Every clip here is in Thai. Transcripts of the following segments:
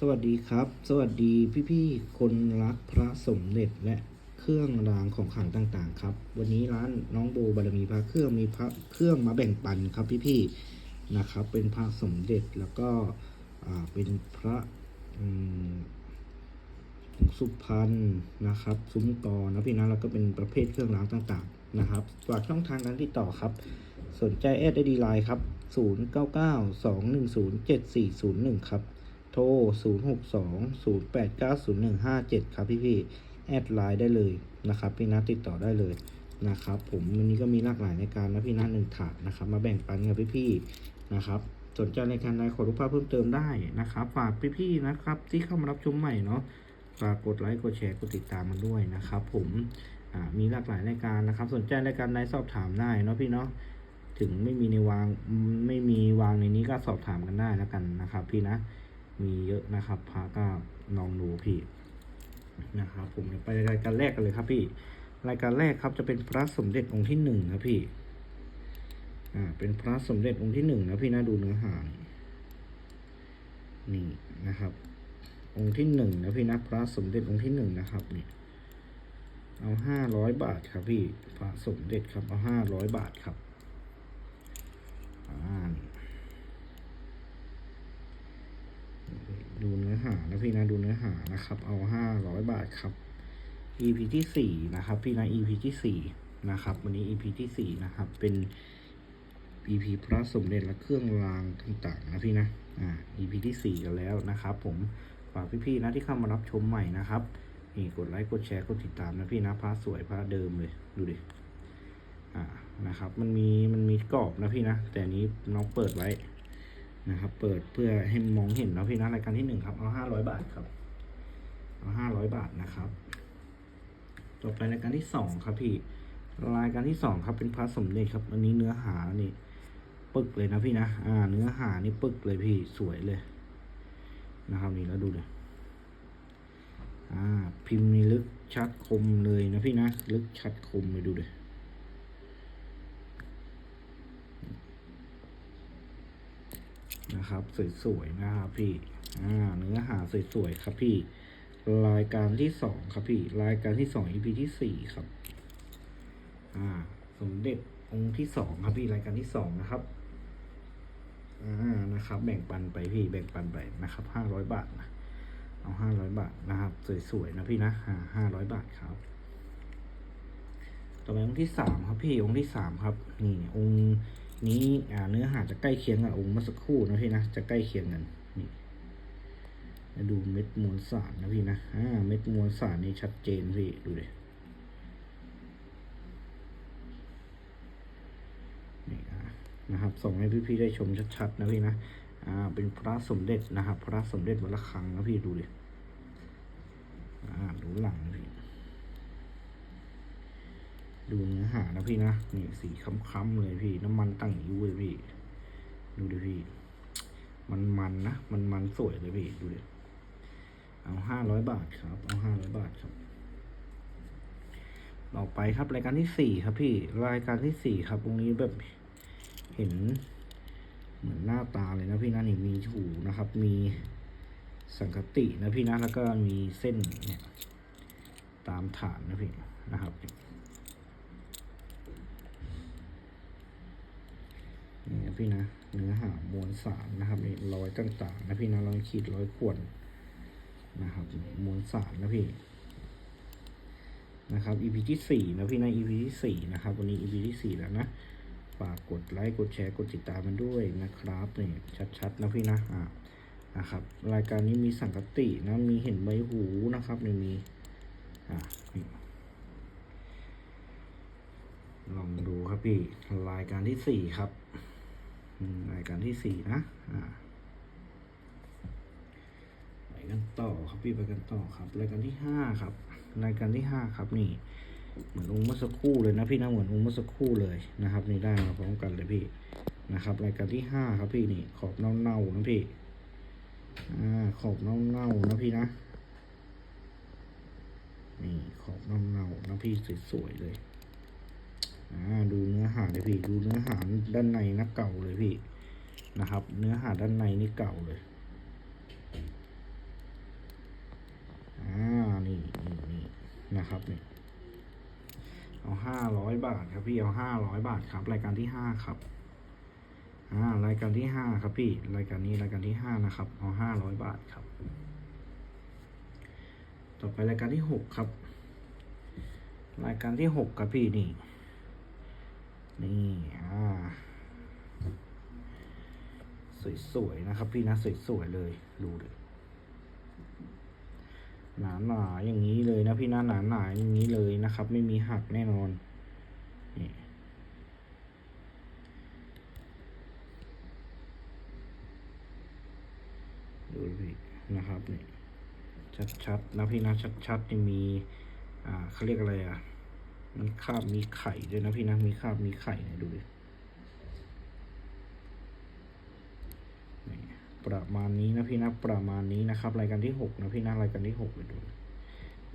สวัสดีครับ สวัสดีพี่ๆคนรักพระสมเด็จและเครื่องรางของขลังต่างๆ ครับ วันนี้ร้านน้องโบบารมีพระเครื่องมีพระเครื่องมาแบ่งปันครับพี่ๆนะครับ เป็นพระสมเด็จแล้วก็เป็นพระสุพรรณนะครับซุ้มกอนะพี่นะแล้วก็เป็นประเภทเครื่องรางต่างๆนะครับฝากช่องทางการติดต่อครับ สนใจแอดได้ดีไลน์ครับ 0992107401 ครับ โทร 0620890157 ครับพี่พี่แอดไลน์ได้เลยนะครับ พี่นัทติดต่อได้เลยนะครับผมวันนี้ก็มีหลากหลายในการนะพี่นัทหนึ่งถาดนะครับ มาแบ่งปันกับพี่พี่นะครับสนใจในการใดขอรูปภาพเพิ่มเติมได้นะครับ ฝากพี่พี่ๆนะครับ ที่เข้ามารับชมใหม่เนาะฝากกดไลค์กดแชร์กดติดตามมันด้วยนะครับ ผมมีหลากหลายรายการนะครับ สนใจรายการใดสอบถามได้เนาะพี่เนาะถึงไม่มีในวางไม่มีวางในนี้ก็สอบถามกันได้แล้วกันนะครับ พี่นะ มีเยอะนะครับพาก็ลองดูพี่นะครับผมเดี๋ยไปรายการแรกกันเลยครับพี่ รายการแรกครับจะเป็นพระสมเด็จองค์ที่หนึ่งนะพี่อ่าเป็นพระสมเด็จองค์ที่หนึ่งนะพี่นะดูเนื้อหานี่นะครับ องค์ที่หนึ่งนะพี่นะพระสมเด็จองค์ที่หนึ่งนะครับนี่เอาห้าร้อยบาทครับพี่พระสมเด็จครับเอาห้าร้อยบาทครับอ่า ดูเนื้อหานะพี่นะดูเนื้อหานะครับ เอาห้าร้อยบาทครับ EP ที่สี่นะครับพี่นะ EP ที่สี่นะครับ วันนี้ EP ที่สี่นะครับ เป็น EP พระสมเด็จและเครื่องรางต่างๆนะพี่นะอ่า EP ที่สี่กันแล้วนะครับ ผมฝากพี่ๆนะที่เข้ามารับชมใหม่นะครับนี่กดไลค์กดแชร์กดติดตามนะพี่นะพระสวยพระเดิมเลยดูดิอ่านะครับ มันมีมันมีกรอบนะพี่นะ แต่อันนี้น้องเปิดไว้ นะครับ เปิดเพื่อให้มองเห็นนะพี่นะรายการที่หนึ่งครับ เอาห้าร้อยบาทครับ เอาห้าร้อยบาทนะครับ ต่อไปรายการที่สองครับพี่ รายการที่สองครับเป็นพระสมเด็จครับ อันนี้เนื้อหานี่ปึกเลยนะพี่นะ อ่า เนื้อหานี่ปึกเลยพี่ สวยเลย นะครับนี่แล้วดูเลยอ่า พิมพ์นี่ลึกชัดคมเลยนะพี่นะ ลึกชัดคมเลยดูเลย นะครับ สวยๆนะครับพี่อ่าเนื้อหาสวยๆครับพี่ รายการที่สองครับพี่ รายการที่สอง EP ที่สี่ครับ อ่า สมเด็จองค์ที่สองครับพี่รายการที่สองนะครับ อ่านะครับ แบ่งปันไปพี่แบ่งปันไปนะครับห้าร้อยบาทนะเอาห้าร้อยบาทนะครับ สวยๆนะพี่นะห้าร้อยบาทครับต่อไปองค์ที่สามครับพี่องค์ที่สามครับ นี่องค์ นี้อ่าเนื้อหาจะใกล้เคียงกับองค์เมื่อสักครู่นะพี่นะจะใกล้เคียงกันนี่มาดูเม็ดมวลสารนะพี่นะอ่าเม็ดมวลสารนี่ชัดเจนพี่ดูเลยนี่นะครับส่งให้พี่ๆได้ชมชัดๆนะพี่นะอ่าเป็นพระสมเด็จนะครับ พระสมเด็จวัดระฆังนะพี่ดูดิอ่าดูหลังนะพี่ ดูเนื้อหานะพี่นะ นี่สีค้ำๆเลยพี่ น้ำมันตั้งยิ้วเลยพี่ ดูดิพี่ มันมันนะ มันมันสวยเลยพี่ ดูดิ เอาห้าร้อยบาทครับ เอาห้าร้อยบาทครับ ต่อไปครับรายการที่สี่ครับพี่ รายการที่สี่ครับ ตรงนี้แบบเห็น เหมือนหน้าตาเลยนะพี่นะนี่มีหูนะครับ มีสังกตินะพี่นะ แล้วก็มีเส้นเนี่ย ตามฐานนะพี่นะครับ นี่นะพี่นะ เนื้อหามวลสารนะครับนี่รอยต่างๆนะพี่นะรอยขีดรอยข่วนนะครับมวลสารนะพี่นะครับ EP ที่สี่นะพี่นะ EP ที่สี่นะครับวันนี้ EP ที่สี่แล้วนะฝากกดไลค์กดแชร์กดติดตามมันด้วยนะครับนี่ชัดๆนะพี่นะอ่านะครับ รายการนี้มีสังกตินะ มีเห็นใบหูนะครับนี่มีอ่าลองดูครับพี่รายการที่สี่ครับ รายการที่สี่นะอ่าไปกันต่อครับพี่ไปกันต่อครับรายการที่ห้าครับ รายการที่ห้าครับนี่เหมือนองค์เมื่อสักครู่เลยนะพี่นะเหมือนองค์เมื่อสักครู่เลยนะครับ นี่ได้มาพร้อมกันเลยพี่นะครับ รายการที่ห้าครับพี่นี่ขอบเน่าๆนะพี่อ่าขอบเน่าๆนะพี่นะนี่ขอบเน่าๆนะพี่สวยๆเลย ดูเนื้อหาเลยพี่ ดูเนื้อหาด้านในนะเก่าเลยพี่นะครับ เนื้อหาด้านในนี่เก่าเลยอ่านี่นี่นี่นะครับนี่เอาห้าร้อยบาทครับพี่เอาห้าร้อยบาทครับ รายการที่ห้าครับอ่ารายการที่ห้าครับพี่ รายการนี้รายการที่ห้านะครับเอาห้าร้อยบาทครับ ต่อไปรายการที่หกครับ รายการที่หกครับพี่นี่ นี่อ่าสวยๆนะครับพี่นะสวยๆเลยดูเลยหนาหนาๆอย่างนี้เลยนะพี่นะหนาหนาๆอย่างนี้เลยนะครับ ไม่มีหักแน่นอนนี่ดูพี่นะครับนี่ชัดๆนะพี่นะชัดๆนี่มี อ่าเขาเรียกอะไรอะ มีคราบมีไข่ด้วยนะพี่นะ มีคราบมีไข่เลยดูดิประมาณนี้นะพี่นะประมาณนี้นะครับ รายการที่หกนะพี่นะรายการที่หกเลยดู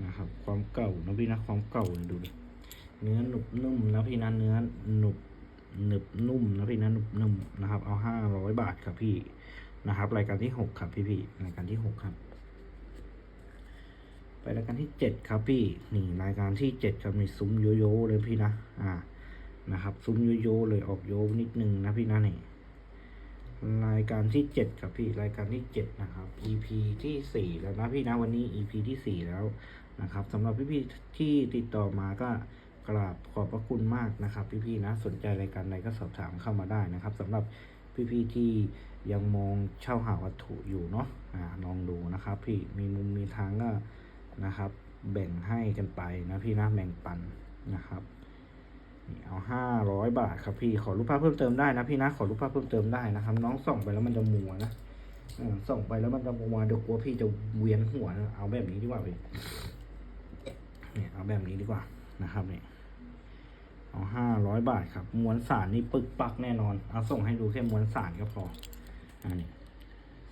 นะครับ ความเก่านะพี่นะความเก่าเนี่ยดูดิเนื้อหนุบนุ่มนะพี่นะเนื้อหนุบหนึบนุ่มนะพี่นะหนุบนุ่มนะครับ เอาห้าร้อยบาทครับพี่นะครับ รายการที่หกครับพี่พี่รายการที่หกครับ ไปรายการที่เจ็ดครับพี่นี่รายการที่เจ็ดครับมีซุ้มโยโย่เลยพี่นะอ่านะครับ ซุ้มโยโย่เลยออกโยนิดนึงนะพี่นะนี่รายการที่เจ็ดครับพี่รายการที่เจ็ดนะครับ EP ที่สี่แล้วนะพี่นะวันนี้ EP ที่สี่แล้วนะครับสำหรับพี่ๆที่ติดต่อมาก็กราบขอบพระคุณมากนะครับ พี่ๆนะสนใจรายการใดก็สอบถามเข้ามาได้นะครับสำหรับพี่ๆที่ยังมองเช่าหาวัตถุอยู่เนาะอ่าลองดูนะครับ พี่มีมุมมีทางก็ นะครับ แบ่งให้กันไปนะพี่นะแบ่งปันนะครับนี่เอาห้าร้อยบาทครับพี่ขอรูปภาพเพิ่มเติมได้นะพี่นะขอรูปภาพเพิ่มเติมได้นะครับ น้องส่องไปแล้วมันจะมัวนะส่งไปแล้วมันจะมัวเดี๋ยวกลัวพี่จะเวียนหัวนะเอาแบบนี้ดีกว่าพี่เนี่ยเอาแบบนี้ดีกว่านะครับเนี่ยเอาห้าร้อยบาทครับม้วนสารนี่ปึกปักแน่นอนเอาส่งให้ดูแค่ม้วนสารก็พออันนี้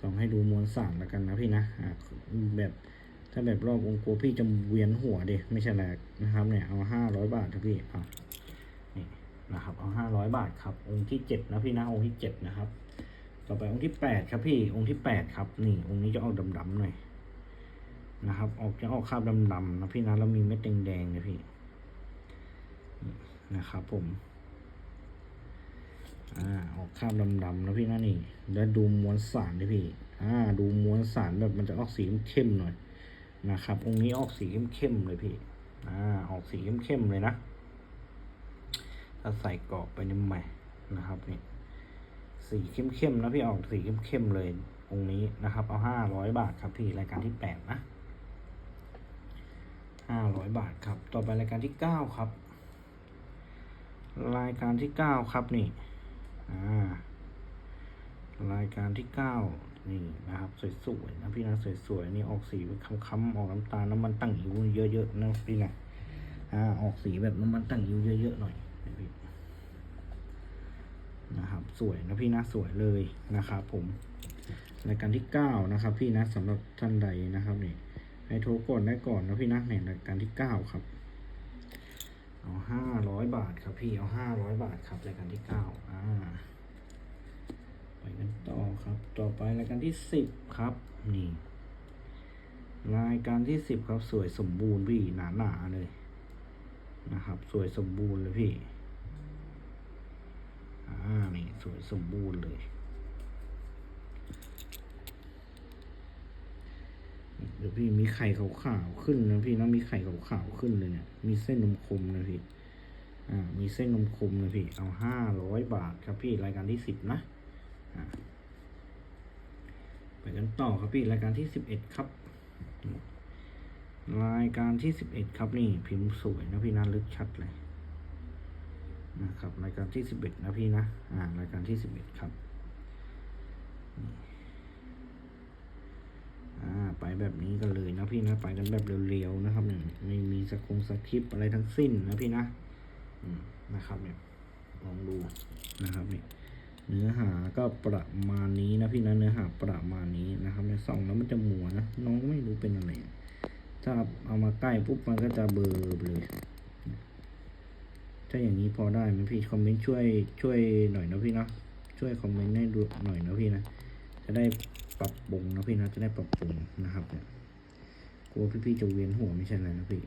ส่งให้ดูม้วนสารแล้วกันนะพี่นะอ่าแบบ ถ้าแบบรอบองค์กลัวพี่จะเวียนหัวเดไม่ใช่แหละนะครับเนี่ยเอาห้าร้อยบาทครับพี่เอานี่นะครับเอาห้าร้อยบาทครับ องค์ที่เจ็ดนะพี่นะองค์ที่เจ็ดนะครับ ต่อไปองค์ที่แปดครับพี่องค์ที่แปดครับ นี่องค์นี้จะออกดำๆหน่อยนะครับ ออกจะออกคราบดำๆนะพี่นะแล้วมีเม็ดแดงๆนะพี่นะครับผมอ่าออกคราบดำๆนะพี่นะนี่ แล้วดูมวลสารดิพี่ อ่า ดูมวลสารแบบมันจะออกสีเข้มหน่อย นะครับ องค์นี้ออกสีเข้มๆเลยพี่ อ่า ออกสีเข้มๆเลยนะ ถ้าใส่กรอบไปนี่ใหม่นะครับนี่ สีเข้มๆนะพี่ออกสีเข้มๆเลย องค์นี้นะครับ เอาห้าร้อยบาทครับพี่รายการที่แปดนะห้าร้อยบาทครับ ต่อไปรายการที่เก้าครับ รายการที่เก้าครับนี่ อ่า รายการที่เก้า นี่นะครับสวยๆนะพี่นะสวยๆนี่ออกสีค้ำๆออกน้ำตาลน้ำมันตั้งอิ๋วเยอะๆนะพี่นะอ่าออกสีแบบน้ำมันตั้งอิ๋วเยอะๆหน่อยนะครับสวยนะพี่นะสวยเลยนะครับผมรายการที่เก้านะครับ พี่นะสำหรับท่านใดนะครับนี่ให้โทรก่อนได้ก่อนนะพี่นะในรายการที่เก้าครับเอาห้าร้อยบาทครับพี่เอาห้าร้อยบาทครับรายการที่เก้าอ่า ไปกันต่อครับ ต่อไปรายการที่สิบครับ นี่ รายการที่สิบครับสวยสมบูรณ์พี่หนาหนาเลยนะครับ สวยสมบูรณ์เลยพี่ อ่า นี่สวยสมบูรณ์เลยเดี๋ยวพี่มีไข่ขาวๆขึ้นนะพี่นะมีไข่ขาวๆขึ้นเลยเนี่ย มีเส้นนมคมนะพี่ อ่า มีเส้นนมคมนะพี่ เอาห้าร้อยบาทครับพี่รายการที่สิบนะ ไปกันต่อครับพี่รายการที่สิบเอ็ดครับ รายการที่สิบเอ็ดครับนี่พิมพ์สวยนะพี่นะลึกชัดเลยนะครับรายการที่สิบเอ็ดนะพี่นะอ่ารายการที่สิบเอ็ดครับอ่าไปแบบนี้กันเลยนะพี่นะไปกันแบบเร็วๆนะครับเนี่ยไม่มีสกงสคริปอะไรทั้งสิ้นนะพี่นะอืมนะครับเนี่ยลองดูนะครับเนี่ย เนื้อหาก็ประมาณนี้นะพี่นะเนื้อหาประมาณนี้นะครับในส่องแล้วมันจะมัวนะน้องไม่รู้เป็นอะไรถ้าเอามาใกล้ปุ๊บมันก็จะเบลอเลยถ้าอย่างนี้พอได้ไหมพี่คอมเมนต์ช่วยช่วยหน่อยนะพี่นะช่วยคอมเมนต์ให้ดูหน่อยนะพี่นะจะได้ปรับปรุงนะพี่นะจะได้ปรับปรุงนะครับเนี่ยกลัวพี่ๆจะเวียนหัวไม่ใช่อะไรนะพี่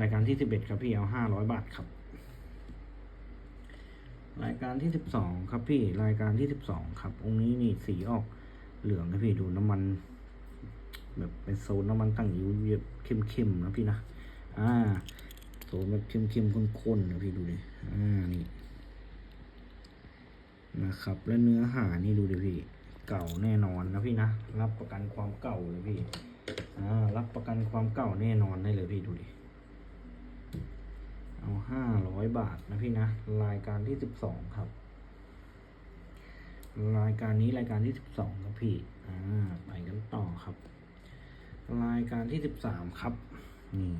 รายการที่สิบเอ็ดครับพี่เอาห้าร้อยบาทครับ รายการที่สิบสองครับพี่รายการที่สิบสองครับองค์นี้นี่สีออกเหลืองนะพี่ดูน้ำมัน แบบเป็นโซนน้ำมันตั้งอยู่แบบเข้มๆนะพี่นะอ่าโซนแบบเข้มๆข้นๆนะพี่ดูดิอ่านี่นะครับ แล้วเนื้อหานี่ดูดิพี่เก่าแน่นอนนะพี่นะรับประกันความเก่าเลยพี่อ่ารับประกันความเก่าแน่นอนได้เลยพี่ดูดิ เอาห้าร้อยบาทนะพี่นะ รายการที่สิบสองครับ รายการนี้รายการที่สิบสองครับพี่ อ่า ไปกันต่อครับ รายการที่สิบสามครับ นี่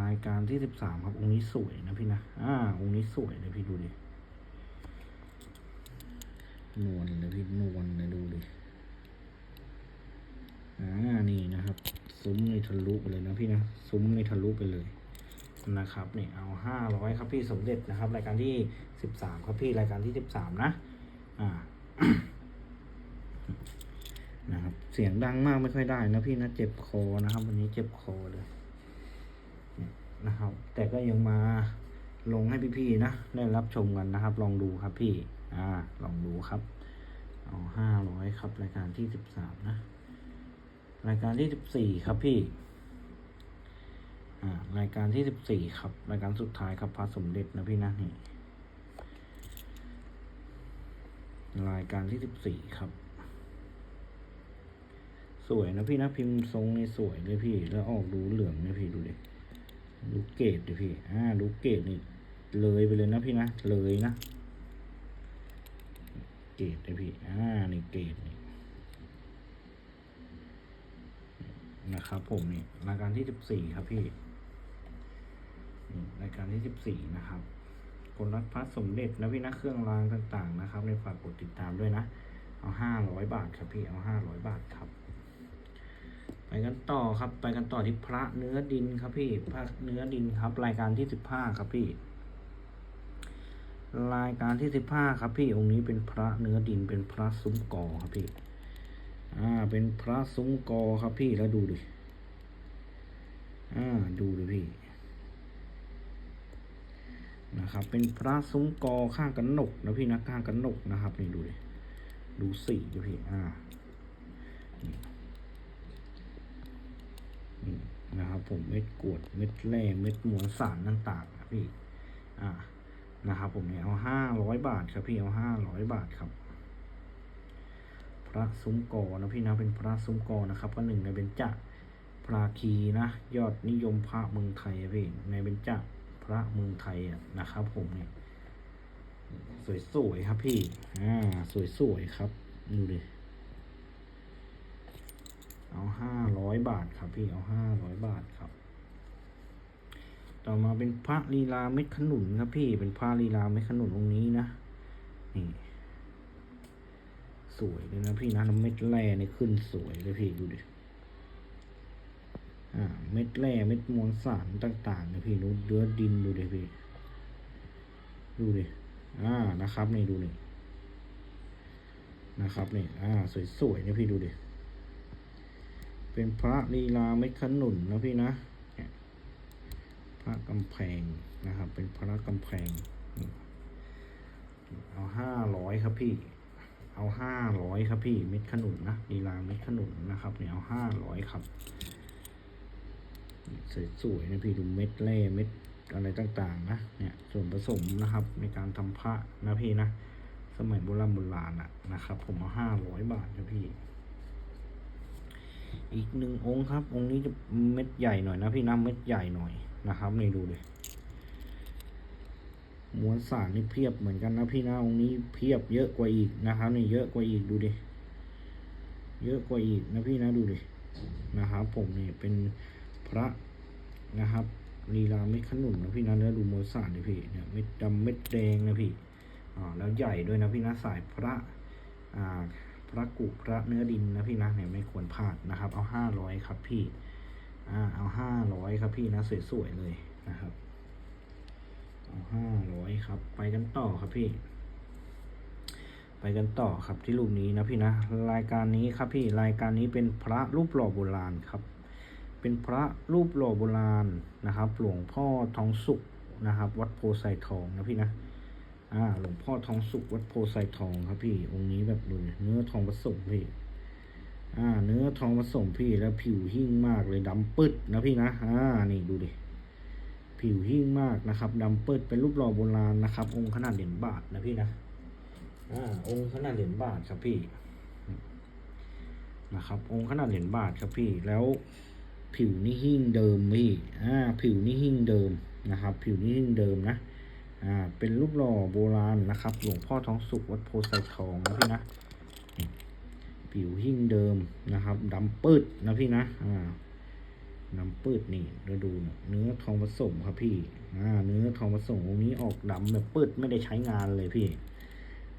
รายการที่สิบสามครับ องค์นี้สวยนะพี่นะ อ่า องค์นี้สวยเลยพี่ดูดิ นวลเลยพี่นวลเลยดูดิ อ่า นี่นะครับ ซุ้มในทะลุไปเลยนะพี่นะ ซุ้มในทะลุไปเลย นะครับนี่เอาห้าร้อยครับพี่สมเด็จนะครับ รายการที่สิบสามครับพี่รายการที่สิบสามนะอ่านะครับ เสียงดังมากไม่ค่อยได้นะพี่นะเจ็บคอนะครับ วันนี้เจ็บคอเลยนะครับ แต่ก็ยังมาลงให้พี่ๆนะได้รับชมกันนะครับ ลองดูครับพี่อ่าลองดูครับ เอาห้าร้อยครับ รายการที่สิบสามนะ รายการที่สิบสี่ครับพี่ รายการที่สิบสี่ครับ รายการสุดท้ายครับพระสมเด็จนะพี่นะนี่รายการที่สิบสี่ครับ สวยนะพี่นะพิมพ์ทรงนี่สวยเลยพี่ แล้วออกดูเหลืองเนี่ยพี่ดูดิดูเกรดดิพี่อ่าดูเกรดนี่ เลยไปเลยนะพี่นะเลยนะ เกรดเลยพี่อ่านี่เกรดนี่นะครับผมนี่รายการที่สิบสี่ครับพี่ รายการที่สิบสี่นะครับคนรักพระสมเด็จนะพี่นะเครื่องรางต่างๆ นะครับ ในฝากกดติดตามด้วยนะ เอาห้าร้อยบาทครับพี่เอาห้าร้อยบาทครับ ไปกันต่อครับ ไปกันต่อที่พระเนื้อดินครับพี่พระเนื้อดินครับ รายการที่สิบห้าครับพี่ รายการที่สิบห้าครับพี่องค์นี้เป็นพระเนื้อดินเป็นพระซุ้มกอครับพี่อ่าเป็นพระซุ้มกอครับพี่แล้วดูดิอ่าดูดิพี่ นะครับ เป็นพระซุ้มกอข้างกันหนกนะพี่นะข้างกันหนกนะครับนี่ดูดิดูสีดิพี่อ่านี่นะครับ ผมเม็ดกวดเม็ดแร่เม็ดมวลสารต่างๆนะพี่อ่านะครับ ผมเนี่ยเอาห้าร้อยบาทครับพี่เอาห้าร้อยบาทครับ พระซุ้มกอนะพี่นะเป็นพระซุ้มกอนะครับ ก็หนึ่งในเบญจพราคีนะ ยอดนิยมพระเมืองไทยอะพี่ในเบญจ พระเมืองไทยอะนะครับผมเนี่ย สวยๆครับพี่ อ่า สวยๆครับ ดูดิ เอาห้าร้อยบาทครับพี่ เอาห้าร้อยบาทครับ ต่อมาเป็นพระลีลาเม็ดขนุนครับพี่ เป็นพระลีลาเม็ดขนุนองนี้นะ นี่สวยเลยนะพี่นะเม็ดแร่นี่ขึ้นสวยเลยพี่ดูดิ อ่าเม็ดแร่เม็ดมวลสารต่างๆนะพี่นูเดือดินดูดิพี่ดูดิอ่านะครับนี่ดูนี่นะครับนี่อ่าสวยๆนะพี่ดูดิเป็นพระลีลาเม็ดขนุนนะพี่นะพระกำแพงนะครับ เป็นพระกำแพงเอาห้าร้อยครับพี่ เอาห้าร้อยครับพี่ เม็ดขนุนนะลีลาเม็ดขนุนนะครับเนี่ยเอาห้าร้อยครับ สวยๆนะพี่ดูเม็ดแร่เม็ดอะไรต่างๆ นะเนี่ยส่วนผสมนะครับในการทำพระนะพี่นะสมัยโบราณโบราณอะนะครับ ผมเอาห้าร้อยบาทนะพี่ อีกหนึ่งองค์ครับ องค์นี้จะเม็ดใหญ่หน่อยนะพี่นะเม็ดใหญ่หน่อยนะครับนี่ดูเลยมวลสารนี่เพียบเหมือนกันนะพี่นะองค์นี้เพียบเยอะกว่าอีกนะครับนี่เยอะกว่าอีกดูดิเยอะกว่าอีกนะพี่นะดูดินะครับ ผมนี่เป็น ระนะครับลีลาเม็ดขนุนนะพี่นะแล้วดูมวลสารดิพี่เนี่ยเม็ดดำเม็ดแดงนะพี่อ่าแล้วใหญ่ด้วยนะพี่นะสายพระอ่าพระกุพระเนื้อดินนะพี่นะเนี่ยไม่ควรพลาดนะครับ เอาห้าร้อยครับพี่อ่าเอาห้าร้อยครับพี่นะสวยๆเลยนะครับ เอาห้าร้อยครับ ไปกันต่อครับพี่ ไปกันต่อครับที่รูปนี้นะพี่นะรายการนี้ครับพี่รายการนี้เป็นพระรูปหล่อโบราณครับ เป็นพระรูปหล่อโบราณนะครับ หลวงพ่อทองสุขนะครับ วัดโพไซทองนะพี่นะอ่าหลวงพ่อทองสุขวัดโพไซทองครับพี่องค์นี้แบบดูเนื้อทองผสมพี่อ่า เนื้อทองผสมพี่แล้วผิวหิ้งมากเลยดำปึ๊ดนะพี่นะอ่านี่ดูดิผิวหิ้งมากนะครับดำปึ๊ดเป็นรูปหล่อโบราณนะครับ องค์ขนาดเหรียญบาทนะพี่นะอ่าองค์ขนาดเหรียญบาทครับพี่นะครับ องค์ขนาดเหรียญบาทครับพี่แล้ว ผิวนี่หิ้งเดิมพี่อ่าผิวนี่หิ้งเดิมนะครับ ผิวนี่หิ้งเดิมนะอ่าเป็นรูปหล่อโบราณนะครับ หลวงพ่อท้องสุขวัดโพไซทองนะพี่นะผิวหิ้งเดิมนะครับดำปืดนะพี่นะอ่าดำปืดนี่เราดูเนื้อทองผสมครับพี่อ่าเนื้อทองผสมองนี้ออกดำแบบปืดไม่ได้ใช้งานเลยพี่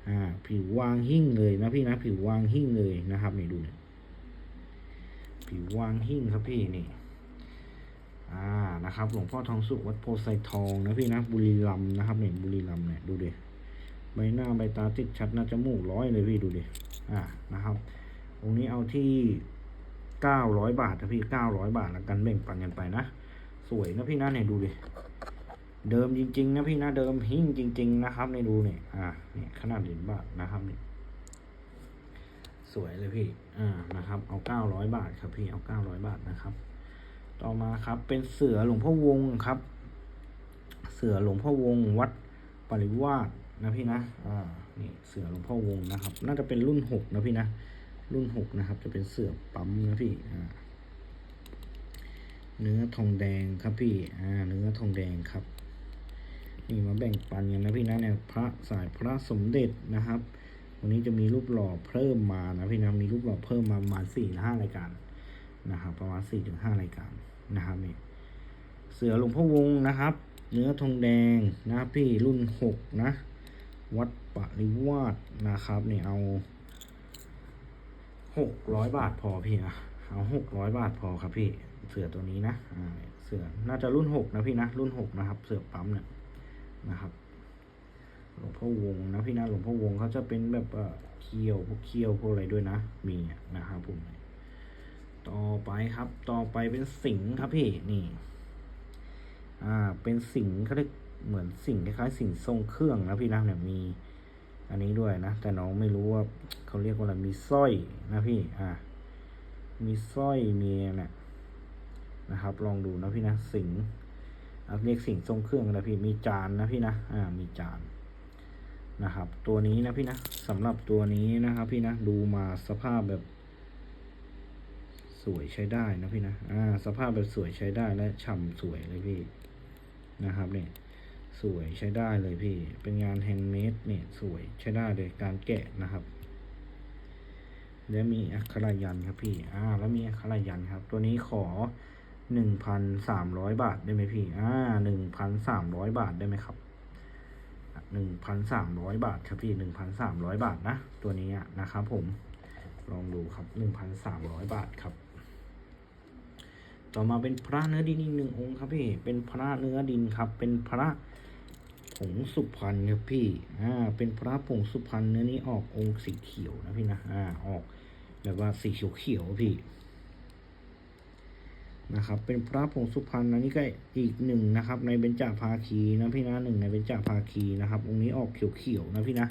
อ่าผิววางหิ้งเลยนะพี่นะ ผิววางหิ้งเลยนะครับนี่ดูเนี่ย ผิววางหิ้งครับพี่นี่อ่านะครับหลวงพ่อทองสุขวัดโพไซทองนะพี่นะบุรีรัมนะครับเนี่ยบุรีรัมเนี่ยดูดิใบหน้าใบตาติดชัดหน้าจมูกร้อยเลยพี่ดูดิอ่านะครับองค์นี้เอาที่เก้าร้อยบาทนะพี่เก้าร้อยบาทแล้วกันแบ่งปันกันไปนะสวยนะพี่นะเนี่ยดูดิเดิมจริง ๆ นะพี่นะเดิมหิ้งจริง ๆ นะครับในดูเนี่ยอ่าเนี่ยขนาดเหรียญบาทนะครับเนี่ย สวยเลยพี่ อ่า นะครับ เอาเก้าร้อยบาทครับพี่เอาเก้าร้อยบาทนะครับ ต่อมาครับเป็นเสือหลวงพ่อวงครับ เสือหลวงพ่อวงวัดปริวาสนะพี่นะ อ่า นี่เสือหลวงพ่อวงนะครับ น่าจะเป็นรุ่นหกนะพี่นะ รุ่นหกนะครับ จะเป็นเสือปั๊มนะพี่ อ่า เนื้อทองแดงครับพี่ อ่า เนื้อทองแดงครับ นี่มาแบ่งปันกันนะพี่นะเนี่ยพระสายพระสมเด็จนะครับ วันนี้จะมีรูปหล่อเพิ่มมานะพี่นะมีรูปหล่อเพิ่มมาประมาณสี่ห้ารายการนะครับประมาณสี่ถึงห้ารายการนะครับนี่เสือหลวงพ่อวงนะครับ เนื้อทองแดงนะพี่รุ่นหกนะ วัดปริวาสนะครับนี่เอาหกร้อยบาทพอพี่นะเอาหกร้อยบาทพอครับพี่เสือตัวนี้นะเสือน่าจะรุ่นหกนะพี่นะรุ่นหกนะครับ เสือปั๊มเนี่ยนะครับ หลวงพ่อวงนะพี่นะหลวงพ่อวงเขาจะเป็นแบบเออเคี้ยวพวกเคี้ยวพวกอะไรด้วยนะมีนะครับผมต่อไปครับ ต่อไปเป็นสิงห์ครับพี่นี่ อ่า เป็นสิงห์เขาเรียกเหมือนสิงห์คล้ายๆสิงห์ทรงเครื่องนะพี่นะเนี่ยมี อันนี้ด้วยนะแต่น้องไม่รู้ว่าเขาเรียกว่าอะไรมีสร้อยนะพี่ อ่า มีสร้อยมีเนี่ยนะครับ ลองดูนะพี่นะสิงห์เรียกสิงห์ทรงเครื่องนะพี่มีจานนะพี่นะอ่า มีจาน นะครับ ตัวนี้นะพี่นะสำหรับตัวนี้นะครับพี่นะดูมาสภาพแบบสวยใช้ได้นะพี่นะอ่าสภาพแบบสวยใช้ได้และฉ่ำสวยเลยพี่นะครับเนี่ยสวยใช้ได้เลยพี่ เป็นงานแฮนด์เมดเนี่ยสวยใช้ได้เลยการแกะนะครับ แล้วมีอักขระยันครับพี่ อ่า แล้วมีอักขระยันครับ ตัวนี้ขอหนึ่งพันสามร้อยบาทได้ไหมพี่ อ่าหนึ่งพันสามร้อยบาทได้ไหมครับ หนึ่งพันสามร้อยบาทครับพี่หนึ่งพันสามร้อยบาทนะ ตัวนี้นะครับผมลองดูครับหนึ่งพันสามร้อยบาทครับ ต่อมาเป็นพระเนื้อดินอีกหนึ่งองค์ครับพี่ เป็นพระเนื้อดินครับ เป็นพระผงสุพรรณครับพี่อ่าเป็นพระผงสุพรรณเนื้อนี้ออกองค์สีเขียวนะพี่นะอ่าออกแบบว่าสีเขียวเขียวพี่ นะครับ เป็นพระผงสุพรรณอันนี้ก็อีกหนึ่งนะครับ ในเบญจภาคีนะพี่นะหนึ่งในเบญจภาคีนะครับ องค์นี้ออกเขียวเขียวๆนะพี่นะ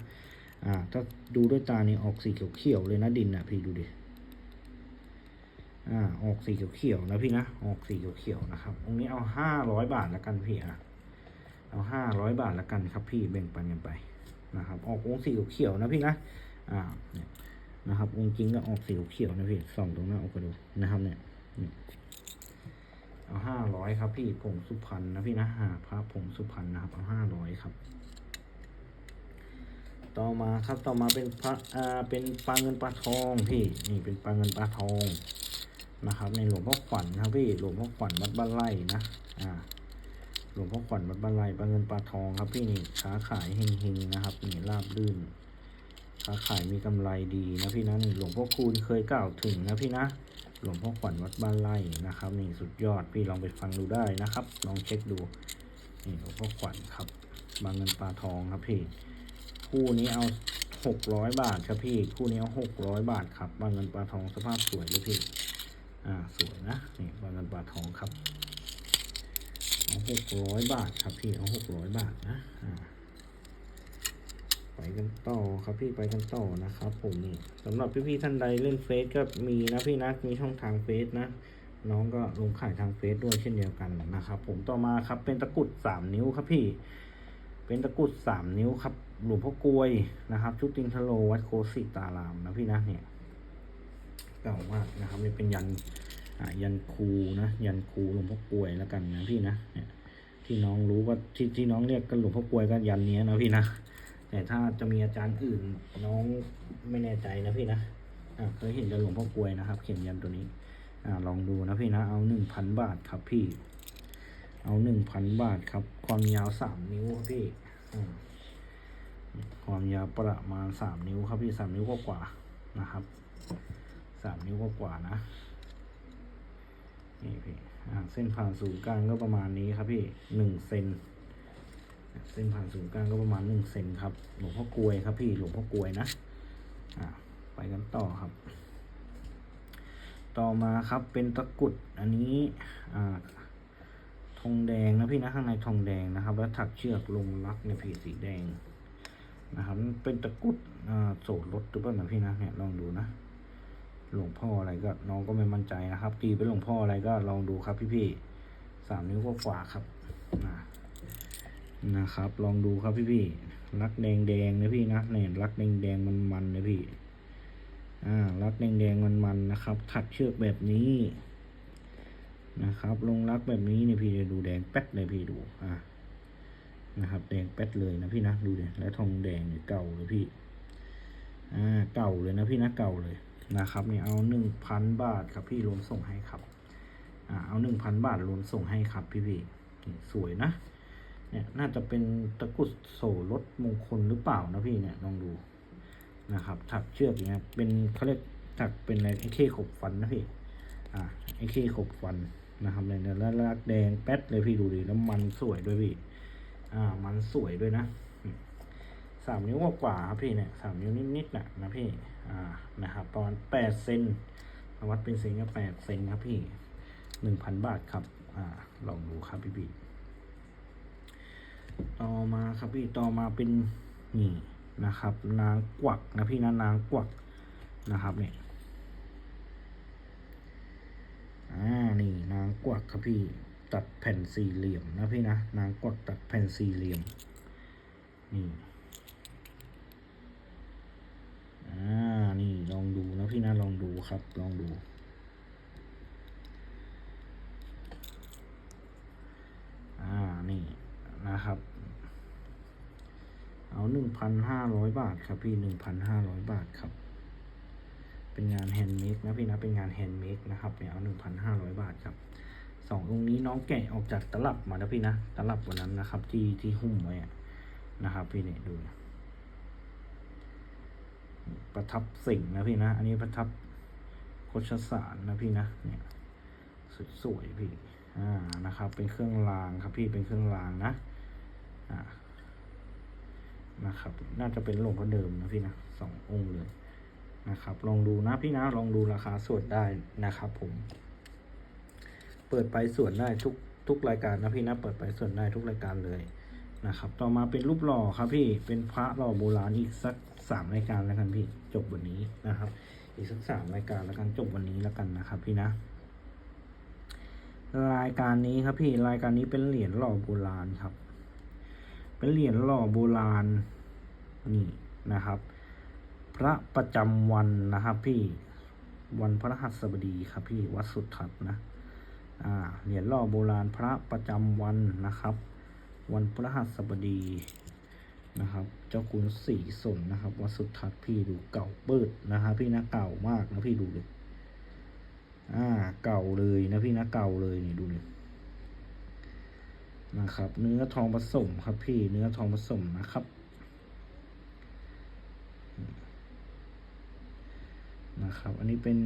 อ่าถ้าดูด้วยตาเนี่ยออกสีเขียวเขียวๆเลยนะดินนะพี่ดูดิอ่าออกสีเขียวๆนะพี่นะออกสีเขียวๆนะครับ องค์นี้เอาห้าร้อยบาทละกันพี่อะเอาห้าร้อยบาทละกันครับพี่แบ่งปันกันไปนะครับ ออกองค์สีเขียวๆนะพี่นะอ่าเนี่ยนะครับองค์จริงก็ออกสีเขียวๆนะพี่ส่องตรงหน้าออกไปดูนะครับเนี่ย เอาห้าร้อยครับ พี่ผงสุพรรณนะพี่นะหาพระผงสุพรรณนะครับ เอาห้าร้อยครับ ต่อมาครับต่อมาเป็นพระอ่าเป็นปลาเงินปลาทองพี่นี่เป็นปลาเงินปลาทองนะครับ ในหลวงพ่อขวัญครับพี่หลวงพ่อขวัญวัดบ้านไร่นะอ่าหลวงพ่อขวัญวัดบ้านไร่ปลาเงินปลาทองครับพี่นี่ค้าขายเฮงๆนะครับนี่ราบรื่นค้าขายมีกำไรดีนะพี่นะนี่หลวงพ่อคูณเคยกล่าวถึงนะพี่นะ หลวงพ่อขวัญวัดบ้านไร่นะครับนี่สุดยอดพี่ลองไปฟังดูได้นะครับ ลองเช็คดูนี่หลวงพ่อขวัญครับบางเงินปลาทองครับพี่คู่นี้เอาหกร้อยบาทครับพี่คู่นี้เอาหกร้อยบาทครับบางเงินปลาทองสภาพสวยเลยพี่อ่าสวยนะนี่บางเงินบาทองครับเอาหกร้อยบาทครับพี่เอาหกร้อยบาทนะอ่า ไปกันต่อครับพี่ไปกันต่อนะครับ ผมนี่สำหรับพี่ๆท่านใดเล่นเฟซก็มีนะพี่นะมีช่องทางเฟซนะน้องก็ลงขายทางเฟซด้วยเช่นเดียวกันนะครับ ผมต่อมาครับเป็นตะกุดสามนิ้วครับพี่ เป็นตะกุดสามนิ้วครับ หลวงพ่อกลวยนะครับ ชุดติงทะโลวัดโคสิตารามนะพี่นะเนี่ยเก่ามากนะครับนี่เป็นยันยันครูนะยันครูหลวงพ่อกลวยแล้วกันนะพี่นะเนี่ยที่น้องรู้ว่าที่ที่น้องเรียกกันหลวงพ่อกลวยก็ยันเนี้ยนะพี่นะ แต่ถ้าจะมีอาจารย์อื่นน้องไม่แน่ใจนะพี่นะอ่าเคยเห็นแต่หลวงพ่อกลวยนะครับ เขียนยันตัวนี้อ่าลองดูนะพี่นะ เอาหนึ่งพันบาทครับพี่ เอาหนึ่งพันบาทครับ ความยาวสามนิ้วครับพี่ความยาวประมาณสามนิ้วครับพี่สามนิ้วกว่าๆนะครับสามนิ้วกว่าๆนะนี่พี่อ่าเส้นผ่านศูนย์กลางก็ประมาณนี้ครับพี่หนึ่งเซน เส้นผ่านศูนย์กลางก็ประมาณหนึ่งเซนครับ หลวงพ่อกลวยครับพี่ หลวงพ่อกลวยนะอ่าไปกันต่อครับ ต่อมาครับเป็นตะกุดอันนี้อ่าทองแดงนะพี่นะข้างในทองแดงนะครับ แล้วถักเชือกลงรักในผีสีแดงนะครับเป็นตะกุดอ่าโสดรถหรือเปล่านะพี่นะเนี่ยลองดูนะ หลวงพ่ออะไรก็น้องก็ไม่มั่นใจนะครับตีเป็นหลวงพ่ออะไรก็ลองดูครับพี่ๆสามนิ้วก็กว่าครับอ่า นะครับ ลองดูครับพี่พี่รักแดงแดงนะพี่นะเนี่ยรักแดงแดงมันมันนะพี่ อ่า รักแดงๆมันๆนนะครับ ถักเชือกแบบนี้ นะครับ ลงรักแบบนี้เนี่ยพี่จะดูแดงแป๊ดเลยพี่ดูอ่านะครับ แดงแป๊ดเลยนะพี่นะดูเนี่ยและทองแดงเนี่ยเก่าเลยพี่อ่าเก่าเลยนะพี่นะเก่าเลยนะครับเนี่ยเอาหนึ่งพันบาทครับพี่รวมส่งให้ครับอ่าเอาหนึ่งพันบาทรวมส่งให้ครับพี่พี่สวยนะ เนี่ยน่าจะเป็นตะกุดโสรถมงคลหรือเปล่านะพี่เนี่ยลองดูนะครับถักเชือกเงี้ยเป็นเขาเรียกถักเป็นอะไรไอ้เข้ขบฟันนะพี่อ่าไอ้เข้ขบฟันนะครับเนี่ยเนี่ยแล้วรักแดงแป๊ดเลยพี่ดูดิแล้วมันสวยด้วยพี่อ่ามันสวยด้วยนะสามนิ้วกว่าครับพี่เนี่ยสามนิ้วนิดๆนะนะพี่อ่านะครับประมาณแปดเซนวัดเป็นเซนก็แปดเซนครับพี่หนึ่งพันบาทครับอ่าลองดูครับพี่พี่ ต่อมาครับพี่ต่อมาเป็นนี่นะครับ นางกวักนะพี่นะนางกวักนะครับเนี่ยอ่านี่นางกวักครับพี่ตัดแผ่นสี่เหลี่ยมนะพี่นะนางกวักตัดแผ่นสี่เหลี่ยมนี่อ่านี่ลองดูนะพี่นะลองดูครับลองดู อ่านี่ นะครับ เอาหนึ่งพันห้าร้อยบาทครับพี่หนึ่งพันห้าร้อยบาทครับ เป็นงานแฮนด์เมดนะพี่นะเป็นงานแฮนด์เมดนะครับเนี่ยเอาหนึ่งพันห้าร้อยบาทครับสององค์นี้น้องแกะออกจากตลับมานะพี่นะตลับวันนั้นนะครับ ที่ที่หุ้มไว้นะครับพี่เนี่ยดูนะประทับสิ่งนะพี่นะ อันนี้ประทับโคชสารนะพี่นะเนี่ยสวยๆพี่อ่านะครับ เป็นเครื่องรางครับพี่เป็นเครื่องรางนะ นะครับ น่าจะเป็นหลงพ่อเดิมนะพี่นะสององค์เลยนะครับ ลองดูนะพี่นะลองดูราคาส่วนได้นะครับ ผม เปิดไปส่วนได้ทุกทุกรายการนะพี่นะเปิดไปส่วนได้ทุกรายการเลยนะครับ ต่อมาเป็นรูปหล่อครับพี่เป็นพระหล่อโบราณอีกสักสามรายการแล้วกันพี่จบวันนี้นะครับ อีกสักสามรายการแล้วกันจบวันนี้แล้วกันนะครับ พี่นะรายการนี้ครับพี่รายการนี้เป็นเหรียญหล่อโบราณครับ เป็นเหรียญหล่อโบราณนี่นะครับ พระประจำวันนะครับพี่วันพระหัสบดีครับพี่วัดสุทัศน์นะอ่าเหรียญหล่อโบราณพระประจำวันนะครับ วันพระหัสบดีนะครับ เจ้าคุณสีสนนะครับ วัดสุทัศน์พี่ดูเก่าเปิดนะครับพี่นะเก่ามากนะพี่ดูเลยอ่าเก่าเลยนะพี่นะเก่าเลยนี่ดูเลย นะครับ เนื้อทองผสมครับพี่เนื้อทองผสมนะครับ นะครับ อันนี้เป็น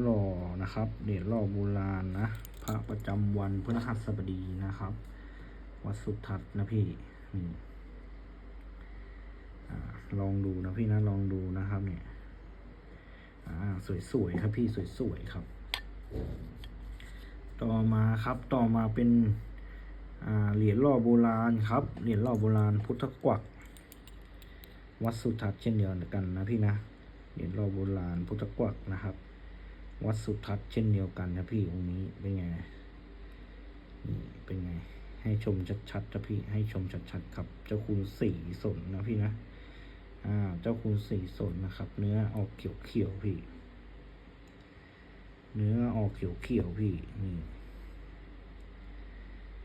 หล่อนะครับเหรียญหล่อโบราณนะพระประจำวันพฤหัสบดีนะครับ วัดสุทัศน์นะพี่นี่ลองดูนะพี่นะลองดูนะครับเนี่ยสวยๆครับพี่สวยๆครับ ต่อมาครับต่อมาเป็นเหรียญหล่อโบราณครับเหรียญหล่อโบราณพุทธกวักวัดสุทัศน์เช่นเดียวกันนะพี่นะเหรียญหล่อโบราณพุทธกวักนะครับ วัดสุทัศน์เช่นเดียวกันนะพี่องค์นี้เป็นไงนี่เป็นไง ให้ชมชัดๆนะพี่ให้ชมชัดๆครับ เจ้าคุณสีสนนะพี่นะอ่าเจ้าคุณสีสนนะครับ เนื้อออกเขียวๆพี่ เนื้อออกเขียวๆพี่นี่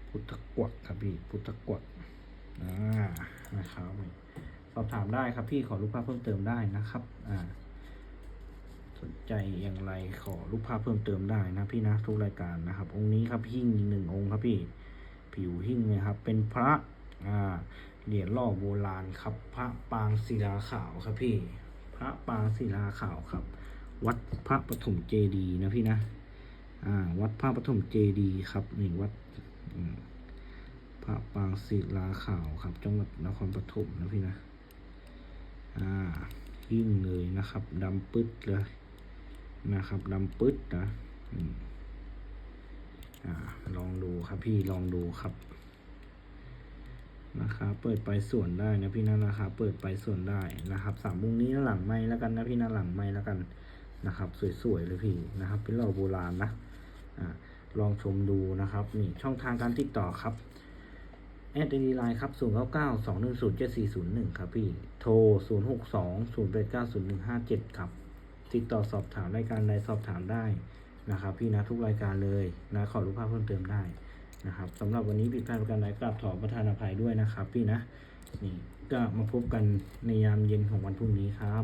พุทธกวักครับพี่พุทธกวักอ่านะครับสอบถามได้ครับพี่ขอรูปภาพเพิ่มเติมได้นะครับ อ่า สนใจอย่างไรขอรูปภาพเพิ่มเติมได้นะพี่นะทุกรายการนะครับ องค์นี้ครับหิ้งหนึ่งองค์ครับพี่ ผิวหิ้งนะครับ เป็นพระอ่าเหรียญหล่อโบราณครับ พระปางศิลาขาวครับพี่ พระปางศิลาขาวครับ วัดพระปฐมเจดีนะพี่นะอ่าวัดพระปฐมเจดีครับนี่วัดพระปางศิลาขาวครับ จังหวัดนครปฐมนะพี่นะอ่าหิ้งเลยนะครับดำปึ๊ดเลยนะครับดำปึ๊ดนะอ่าลองดูครับพี่ลองดูครับนะครับเปิดไปส่วนได้นะพี่นะราคาเปิดไปส่วนได้นะครับสามวงนี้หลังไม่แล้วกันนะพี่นะหลังไม่แล้วกัน นะครับ สวยๆเลยพี่นะครับ เป็นเหล่าโบราณนะอ่าลองชมดูนะครับนี่ช่องทางการติดต่อครับแอดดีไลน์ครับ0 9 9 2 1 0 7 4 0 1ครับพี่โทร0 6 2 0 8 9 0 1 5 7ครับ ติดต่อสอบถามรายการใดสอบถามได้นะครับ พี่นะทุกรายการเลยนะขอรูปภาพเพิ่มเติมได้นะครับสำหรับวันนี้ผิดพลาดประการใดกราบขอประทานอภัยด้วยนะครับ พี่นะนี่ก็มาพบกันในยามเย็นของวันพรุ่งนี้ครับ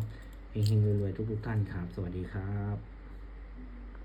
เฮงๆรวยๆทุกๆท่านครับ สวัสดีครับ